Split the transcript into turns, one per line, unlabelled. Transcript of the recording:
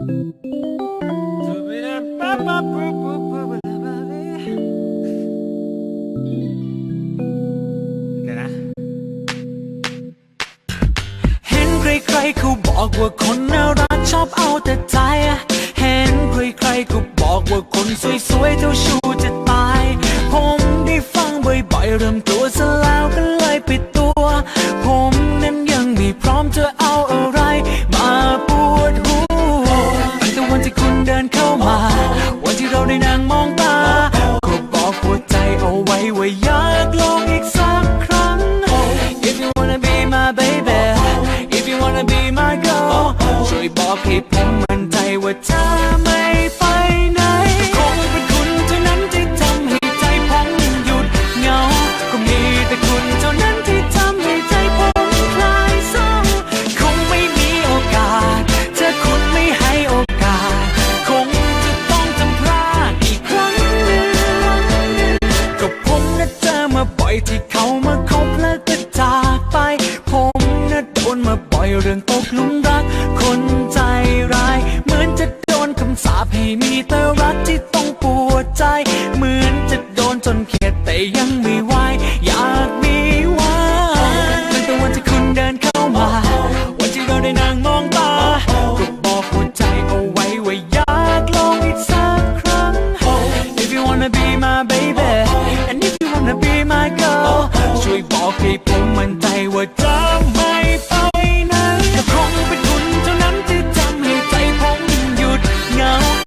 เดี
๋ยวนะ เห็นใครๆเขาบอกว่าคนน่ารักชอบเอาแต่ใจ เห็นใครๆก็บอกว่าคนสวยๆเจ้าชู้จะตาย ผมได้ฟังบ่อยๆเริ่มตัวซะแล้วก็เลยปิดตัว ผมนั้นยังไม่พร้อมจะเอาอะไร นเข้ามา วันที่เราได้นั่งมองตา ก็บอกหัวใจเอาไว้ว่าอยากลองอีกสักครั้ง If you wanna be my baby If you wanna be my girl ช่วยบอกให้ผมมั่นใจว่าเธอ กลุมรัก คนใจร้าย เหมือนจะโดนคำสาปให้มีแต่รักที่ต้องปวดใจ เหมือนจะโดนจนเข็ดแต่ยังไม่ไหวอยากมีวันตั้งแต่วันที่คุณเดินเข้ามา วันที่เราได้นั่งมองตาก็บอกหัวใจเอาไว้ว่าอยากลองอีกสักครั้ง If you wanna be my baby and if you wanna be my girl ช่วยบอกให้